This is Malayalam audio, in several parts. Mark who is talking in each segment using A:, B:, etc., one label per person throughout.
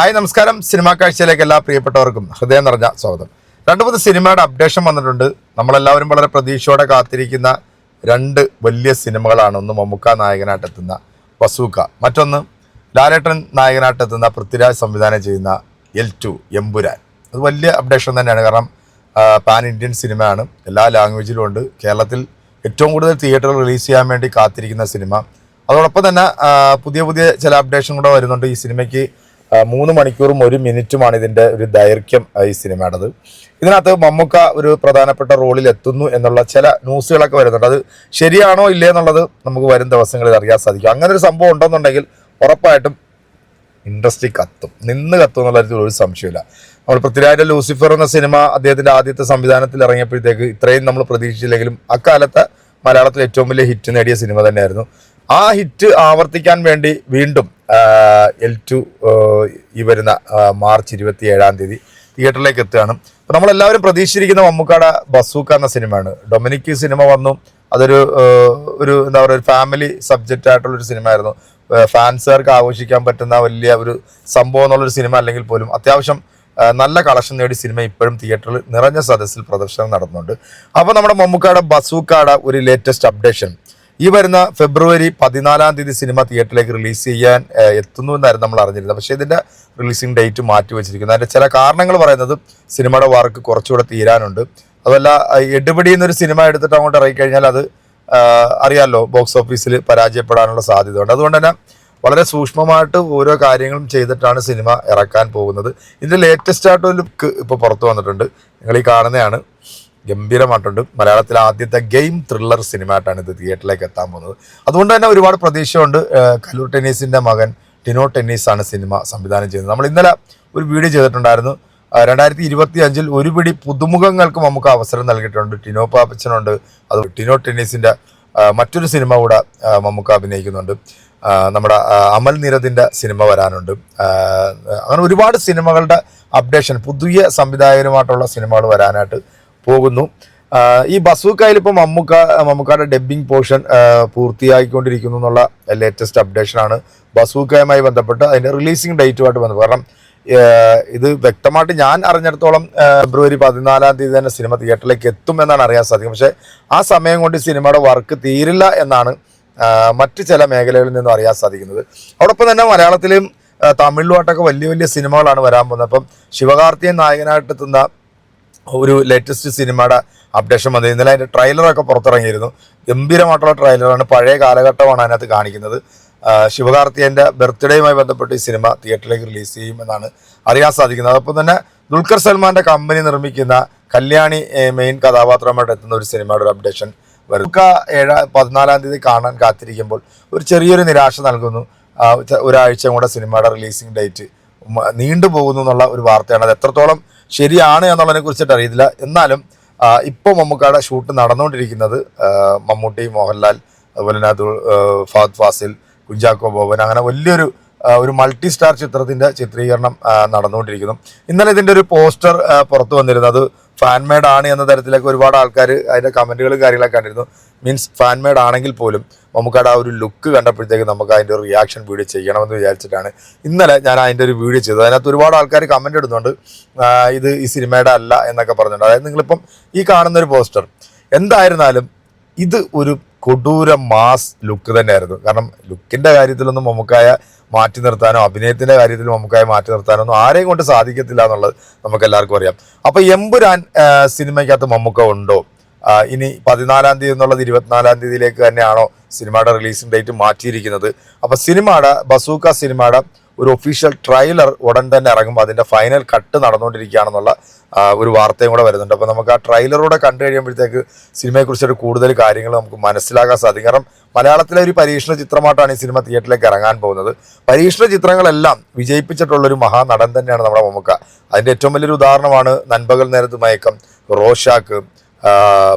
A: ഹായ് നമസ്കാരം. സിനിമാ കാഴ്ചയിലേക്ക് എല്ലാ പ്രിയപ്പെട്ടവർക്കും ഹൃദയം നിറഞ്ഞ സ്വാഗതം. രണ്ടു മൂന്ന് സിനിമയുടെ അപ്ഡേഷൻ വന്നിട്ടുണ്ട്. നമ്മളെല്ലാവരും വളരെ പ്രതീക്ഷയോടെ കാത്തിരിക്കുന്ന രണ്ട് വലിയ സിനിമകളാണ്. ഒന്ന് മമ്മൂക്ക നായകനായിട്ടെത്തുന്ന വസൂക്ക. മറ്റൊന്ന് ലാലേട്ടൻ നായകനായിട്ടെത്തുന്ന പൃഥ്വിരാജ് സംവിധാനം ചെയ്യുന്ന എൽ ടു എമ്പുരാൻ. അത് വലിയ അപ്ഡേഷൻ തന്നെയാണ്. കാരണം പാൻ ഇന്ത്യൻ സിനിമയാണ്. എല്ലാ ലാംഗ്വേജിലും ഉണ്ട്. കേരളത്തിൽ ഏറ്റവും കൂടുതൽ തിയേറ്ററിൽ റിലീസ് ചെയ്യാൻ വേണ്ടി കാത്തിരിക്കുന്ന സിനിമ. അതോടൊപ്പം തന്നെ പുതിയ പുതിയ ചില അപ്ഡേഷൻ കൂടെ വരുന്നുണ്ട്. ഈ സിനിമയ്ക്ക് മൂന്ന് മണിക്കൂറും ഒരു മിനിറ്റുമാണ് ഇതിന്റെ ഒരു ദൈർഘ്യം ഈ സിനിമയുടേത്. ഇതിനകത്ത് മമ്മൂക്ക ഒരു പ്രധാനപ്പെട്ട റോളിൽ എത്തുന്നു എന്നുള്ള ചില ന്യൂസുകളൊക്കെ വരുന്നുണ്ട്. അത് ശരിയാണോ ഇല്ലേ എന്നുള്ളത് നമുക്ക് വരും ദിവസങ്ങളിൽ അറിയാൻ സാധിക്കും. അങ്ങനെ ഒരു സംഭവം ഉണ്ടെന്നുണ്ടെങ്കിൽ ഉറപ്പായിട്ടും ഇൻഡസ്ട്രി കത്തും. നിന്ന് കത്തും എന്നുള്ള കാര്യത്തിൽ ഒരു സംശയമില്ല. നമ്മൾ പൃഥ്വിരാജിന്റെ ലൂസിഫർ എന്ന സിനിമ അദ്ദേഹത്തിന്റെ ആദ്യത്തെ സംവിധാനത്തിൽ ഇറങ്ങിയപ്പോഴത്തേക്ക് ഇത്രയും നമ്മൾ പ്രതീക്ഷിച്ചില്ലെങ്കിലും അക്കാലത്ത് മലയാളത്തിൽ ഏറ്റവും വലിയ ഹിറ്റ് നേടിയ സിനിമ തന്നെയായിരുന്നു. ആ ഹിറ്റ് ആവർത്തിക്കാൻ വേണ്ടി വീണ്ടും എൽ ടു ഈ വരുന്ന മാർച്ച് ഇരുപത്തി ഏഴാം തീയതി തിയേറ്ററിലേക്ക് എത്തുകയാണ്. അപ്പോൾ നമ്മളെല്ലാവരും പ്രതീക്ഷിച്ചിരിക്കുന്ന മമ്മൂക്കാട ബസൂക്ക എന്ന സിനിമയാണ്. ഡൊമിനിക്ക് സിനിമ വന്നു. അതൊരു ഒരു എന്താ പറയുക ഒരു ഫാമിലി സബ്ജക്റ്റ് ആയിട്ടുള്ളൊരു സിനിമ ആയിരുന്നു ഫാൻസുകാർക്ക് ആഘോഷിക്കാൻ പറ്റുന്ന വലിയ ഒരു സംഭവം എന്നുള്ളൊരു സിനിമ അല്ലെങ്കിൽ പോലും അത്യാവശ്യം നല്ല കളക്ഷൻ നേടി സിനിമ ഇപ്പോഴും തിയേറ്ററിൽ നിറഞ്ഞ സദസ്സിൽ പ്രദർശനം നടന്നുണ്ട് അപ്പോൾ നമ്മുടെ മമ്മൂക്കാട ബസൂക്കാട ഒരു ലേറ്റസ്റ്റ് അപ്ഡേഷൻ ഈ വരുന്ന ഫെബ്രുവരി പതിനാലാം തീയതി സിനിമ തിയേറ്ററിലേക്ക് റിലീസ് ചെയ്യാൻ എത്തുന്നു എന്നായിരുന്നു നമ്മൾ അറിഞ്ഞിരുന്നത്. പക്ഷേ ഇതിന്റെ റിലീസിംഗ് ഡേറ്റ് മാറ്റി വെച്ചിരിക്കുന്നു. അതിന്റെ ചില കാരണങ്ങൾ പറയുന്നത് സിനിമയുടെ വർക്ക് കുറച്ചുകൂടെ തീരാനുണ്ട്. അതല്ല എടുപടി എന്നൊരു സിനിമ എടുത്തിട്ട് അങ്ങോട്ട് ഇറങ്ങിക്കഴിഞ്ഞാൽ അത് അറിയാമല്ലോ ബോക്സ് ഓഫീസിൽ പരാജയപ്പെടാനുള്ള സാധ്യത ഉണ്ട് അതുകൊണ്ട് തന്നെ വളരെ സൂക്ഷ്മമായിട്ട് ഓരോ കാര്യങ്ങളും ചെയ്തിട്ടാണ് സിനിമ ഇറക്കാൻ പോകുന്നത്. ഇതിന്റെ ലേറ്റസ്റ്റ് ആയിട്ടൊരു ലുക്ക് ഇപ്പോൾ പുറത്തു വന്നിട്ടുണ്ട്. നിങ്ങൾ ഈ കാണുന്നതാണ്. ഗംഭീരമായിട്ടുണ്ട്. മലയാളത്തിലെ ആദ്യത്തെ ഗെയിം ത്രില്ലർ സിനിമയായിട്ടാണ് ഇത് തിയേറ്ററിലേക്ക് എത്താൻ പോകുന്നത്. അതുകൊണ്ട് തന്നെ ഒരുപാട് പ്രതീക്ഷയുണ്ട്. കല്ലൂർ ടെന്നീസിന്റെ മകൻ ടിനോ ടെന്നീസാണ് സിനിമ സംവിധാനം ചെയ്യുന്നത്. നമ്മൾ ഇന്നലെ ഒരു വീഡിയോ ചെയ്തിട്ടുണ്ടായിരുന്നു. രണ്ടായിരത്തി ഇരുപത്തി അഞ്ചിൽ ഒരു പിടി പുതുമുഖങ്ങൾക്ക് നമുക്ക് അവസരം നൽകിയിട്ടുണ്ട്. ടിനോ പാപ്പച്ചനുണ്ട്. അത് ടിനോ ടെന്നീസിന്റെ മറ്റൊരു സിനിമ കൂടെ നമുക്ക് അഭിനയിക്കുന്നുണ്ട്. നമ്മുടെ അമൽ നിരതിന്റെ സിനിമ വരാനുണ്ട്. അങ്ങനെ ഒരുപാട് സിനിമകളുടെ അപ്ഡേഷൻ പുതിയ സംവിധായകരുമായിട്ടുള്ള സിനിമകൾ വരാനായിട്ട് പോകുന്നു. ഈ ബസൂക്കയിൽ ഇപ്പോൾ മമ്മൂക്ക മമ്മൂക്കയുടെ ഡബ്ബിംഗ് പോർഷൻ പൂർത്തിയായിക്കൊണ്ടിരിക്കുന്നു എന്നുള്ള ലേറ്റസ്റ്റ് അപ്ഡേഷൻ ആണ് ബസൂക്കയുമായി ബന്ധപ്പെട്ട് അതിന്റെ റിലീസിംഗ് ഡേറ്റുമായിട്ട് ബന്ധപ്പെട്ട്. കാരണം ഇത് വ്യക്തമായിട്ട് ഞാൻ അറിഞ്ഞിടത്തോളം ഫെബ്രുവരി പതിനാലാം തീയതി തന്നെ സിനിമ തിയേറ്ററിലേക്ക് എത്തും എന്നാണ് അറിയാൻ സാധിക്കും. പക്ഷേ ആ സമയം കൊണ്ട് സിനിമയുടെ വർക്ക് തീരില്ല എന്നാണ് മറ്റ് ചില മേഖലകളിൽ നിന്നും അറിയാൻ സാധിക്കുന്നത്. അതോടൊപ്പം തന്നെ മലയാളത്തിലും തമിഴിലുമായിട്ടൊക്കെ വലിയ വലിയ സിനിമകളാണ് വരാൻ പോകുന്നത്. അപ്പം ശിവകാർത്തിയൻ നായകനായിട്ട് എത്തുന്ന ഒരു ലേറ്റസ്റ്റ് സിനിമയുടെ അപ്ഡേഷൻ വന്നത്. ഇന്നലെ അതിന്റെ ട്രെയിലറൊക്കെ പുറത്തിറങ്ങിയിരുന്നു. ഗംഭീരമായിട്ടുള്ള ട്രെയിലറാണ് പഴയ കാലഘട്ടമാണ് അതിനകത്ത് കാണിക്കുന്നത്. ശിവകാർത്തിയന്റെ ബർത്ത്ഡേയുമായി ബന്ധപ്പെട്ട് ഈ സിനിമ തിയേറ്ററിലേക്ക് റിലീസ് ചെയ്യുമെന്നാണ് അറിയാൻ സാധിക്കുന്നത്. അതോടൊപ്പം തന്നെ ദുൽഖർ സൽമാന്റെ കമ്പനി നിർമ്മിക്കുന്ന കല്യാണി മെയിൻ കഥാപാത്രമായിട്ട് എത്തുന്ന ഒരു സിനിമയുടെ ഒരു അപ്ഡേഷൻ വരും. ഏഴാ പതിനാലാം തീയതി കാണാൻ കാത്തിരിക്കുമ്പോൾ ഒരു ചെറിയൊരു നിരാശ നൽകുന്നു. ഒരാഴ്ച കൂടെ സിനിമയുടെ റിലീസിംഗ് ഡേറ്റ് നീണ്ടുപോകുന്നു എന്നുള്ള ഒരു വാർത്തയാണ്. അത് എത്രത്തോളം ശരിയാണ് എന്നുള്ളതിനെ കുറിച്ചിട്ട് അറിയില്ല എന്നാലും ഇപ്പോൾ മമ്മൂക്കയുടെ ഷൂട്ട് നടന്നുകൊണ്ടിരിക്കുന്നത് മമ്മൂട്ടി മോഹൻലാൽ അതുപോലെ തന്നെ അതു ഫഹദ് ഫാസിൽ കുഞ്ചാക്കോ ബോബൻ അങ്ങനെ വലിയൊരു ഒരു മൾട്ടി സ്റ്റാർ ചിത്രത്തിന്റെ ചിത്രീകരണം നടന്നുകൊണ്ടിരിക്കുന്നു. ഇന്നലെ ഇതിന്റെ ഒരു പോസ്റ്റർ പുറത്തു വന്നിരുന്നു. അത് ഫാൻമേഡ് ആണ് എന്ന തരത്തിലൊക്കെ ഒരുപാട് ആൾക്കാർ അതിന്റെ കമന്റുകളും കാര്യങ്ങളൊക്കെ കണ്ടിരുന്നു. മീൻസ് ഫാൻ മേഡ് ആണെങ്കിൽ പോലും നമുക്കവിടെ ആ ഒരു ലുക്ക് കണ്ടപ്പോഴത്തേക്ക് നമുക്ക് അതിന്റെ ഒരു റിയാക്ഷൻ വീഡിയോ ചെയ്യണമെന്ന് വിചാരിച്ചിട്ടാണ് ഇന്നലെ ഞാൻ അതിന്റെ ഒരു വീഡിയോ ചെയ്തത്. അതിനകത്ത് ഒരുപാട് ആൾക്കാർ കമന്റ് ഇടുന്നുണ്ട്. ഇത് ഈ സിനിമയുടെ അല്ല എന്നൊക്കെ പറഞ്ഞിട്ടുണ്ട്. അതായത് നിങ്ങളിപ്പം ഈ കാണുന്ന ഒരു പോസ്റ്റർ എന്തായിരുന്നാലും ഇത് ഒരു കൊടൂര മാസ് ലുക്ക് തന്നെയായിരുന്നു. കാരണം ലുക്കിന്റെ കാര്യത്തിലൊന്നും മമ്മൂക്കായ മാറ്റി നിർത്താനോ അഭിനയത്തിന്റെ കാര്യത്തിൽ മമ്മൂക്കായ മാറ്റി നിർത്താനോ ഒന്നും ആരെയും കൊണ്ട് സാധിക്കത്തില്ല എന്നുള്ളത് നമുക്ക് എല്ലാവർക്കും അറിയാം. അപ്പോൾ എമ്പുരാൻ സിനിമയ്ക്കകത്ത് മമ്മൂക്ക ഉണ്ടോ? ഇനി പതിനാലാം തീയതി എന്നുള്ളത് ഇരുപത്തിനാലാം തീയതിയിലേക്ക് തന്നെയാണോ സിനിമയുടെ റിലീസിംഗ് ഡേറ്റ് മാറ്റിയിരിക്കുന്നത്. അപ്പോൾ സിനിമയുടെ ബസൂക്ക സിനിമയുടെ ഒരു ഒഫീഷ്യൽ ട്രailer ഉടൻ തന്നെ ഇറങ്ങും അതിന്റെ ഫൈനൽ കട്ട് നടന്നുകൊണ്ടിരിക്കുകയാണെന്നുള്ള ഒരു വാർത്തയും കൂടെ വരുന്നുണ്ട്. അപ്പോൾ നമുക്ക് ആ ട്രെയിലറൂടെ കണ്ടു കഴിയുമ്പോഴത്തേക്ക് സിനിമയെക്കുറിച്ചൊരു കൂടുതൽ കാര്യങ്ങൾ നമുക്ക് മനസ്സിലാക്കാൻ സാധിക്കും. കാരണം മലയാളത്തിലെ ഒരു പരീക്ഷണ ചിത്രമായിട്ടാണ് ഈ സിനിമ തിയേറ്ററിലേക്ക് ഇറങ്ങാൻ പോകുന്നത്. പരീക്ഷണ ചിത്രങ്ങളെല്ലാം വിജയിപ്പിച്ചിട്ടുള്ളൊരു മഹാനടൻ തന്നെയാണ് നമ്മുടെ മമ്മൂക്ക. അതിന്റെ ഏറ്റവും വലിയൊരു ഉദാഹരണമാണ് നൻപകൽ നേരത്ത് മയക്കം റോഷാക്ക്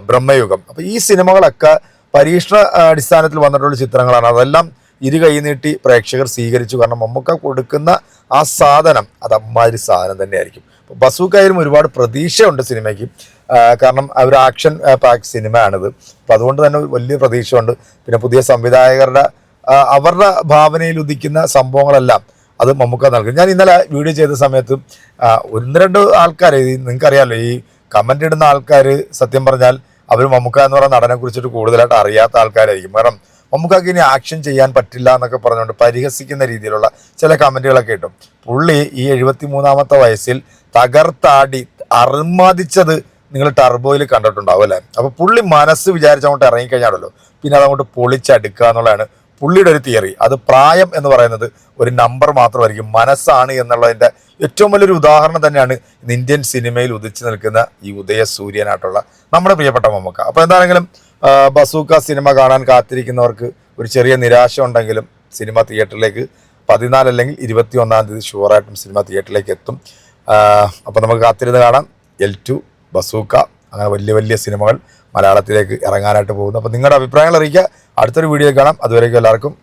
A: ബ്രഹ്മയുഗം. അപ്പോൾ ഈ സിനിമകളൊക്കെ പരീക്ഷണ അടിസ്ഥാനത്തിൽ വന്നിട്ടുള്ള ചിത്രങ്ങളാണ്. അതെല്ലാം ഇരു കൈ നീട്ടി പ്രേക്ഷകർ സ്വീകരിച്ചു. കാരണം മമ്മൂക്ക കൊടുക്കുന്ന ആ സാധനം അത് അമ്മാതിരി സാധനം തന്നെയായിരിക്കും. ബസൂക്കായാലും ഒരുപാട് പ്രതീക്ഷയുണ്ട് സിനിമയ്ക്ക്. കാരണം അവർ ആക്ഷൻ പാക്ക് സിനിമയാണിത്. അപ്പോൾ അതുകൊണ്ട് തന്നെ വലിയ പ്രതീക്ഷയുണ്ട്. പിന്നെ പുതിയ സംവിധായകരുടെ അവരുടെ ഭാവനയിൽ ഉദിക്കുന്ന സംഭവങ്ങളെല്ലാം അത് മമ്മൂക്ക നൽകും. ഞാൻ ഇന്നലെ വീഡിയോ ചെയ്ത സമയത്ത് ഒന്ന് രണ്ട് ആൾക്കാർ നിങ്ങൾക്കറിയാമല്ലോ ഈ കമന്റ് ഇടുന്ന ആൾക്കാർ സത്യം പറഞ്ഞാൽ അവർ മമ്മൂക്ക എന്ന് പറയുന്ന നടനെ കുറിച്ചിട്ട് കൂടുതലായിട്ട് അറിയാത്ത ആൾക്കാരായിരിക്കും. കാരണം മമ്മൂക്കാക്ക് ഇനി ആക്ഷൻ ചെയ്യാൻ പറ്റില്ല എന്നൊക്കെ പറഞ്ഞുകൊണ്ട് പരിഹസിക്കുന്ന രീതിയിലുള്ള ചില കമന്റുകളൊക്കെ കിട്ടും. പുള്ളി ഈ എഴുപത്തി മൂന്നാമത്തെ വയസ്സിൽ തകർത്താടി അർമാദിച്ചത് നിങ്ങൾ ടർബോയിൽ കണ്ടിട്ടുണ്ടാവും അല്ലേ? അപ്പോൾ പുള്ളി മനസ്സ് വിചാരിച്ചങ്ങോട്ട് ഇറങ്ങിക്കഴിഞ്ഞാണല്ലോ പിന്നെ അതങ്ങോട്ട് പൊളിച്ചടുക്കുക എന്നുള്ളതാണ് പുള്ളിയുടെ ഒരു തിയറി. അത് പ്രായം എന്ന് പറയുന്നത് ഒരു നമ്പർ മാത്രമായിരിക്കും. മനസ്സാണ് എന്നുള്ളതിന്റെ ഏറ്റവും വലിയൊരു ഉദാഹരണം തന്നെയാണ് ഇന്ത്യൻ സിനിമയിൽ ഉദിച്ചു നിൽക്കുന്ന ഈ ഉദയസൂര്യനായിട്ടുള്ള നമ്മുടെ പ്രിയപ്പെട്ട മമ്മക്ക. അപ്പോൾ എന്താണെങ്കിലും ബസൂക്ക സിനിമ കാണാൻ കാത്തിരിക്കുന്നവർക്ക് ഒരു ചെറിയ നിരാശ ഉണ്ടെങ്കിലും സിനിമ തിയേറ്ററിലേക്ക് പതിനാല് അല്ലെങ്കിൽ ഇരുപത്തി ഒന്നാം തീയതി ഷുവറായിട്ടും സിനിമ തിയേറ്ററിലേക്ക് എത്തും. അപ്പോൾ നമുക്ക് കാത്തിരുന്ന് കാണാം. എൽ ടു ബസൂക്ക അങ്ങനെ വലിയ വലിയ സിനിമകൾ മലയാളത്തിലേക്ക് ഇറങ്ങാനായിട്ട് പോകുന്നു. അപ്പോൾ നിങ്ങളുടെ അഭിപ്രായങ്ങൾ അറിയിക്കുക. അടുത്തൊരു വീഡിയോ കാണാം. അതുവരേക്കും എല്ലാവർക്കും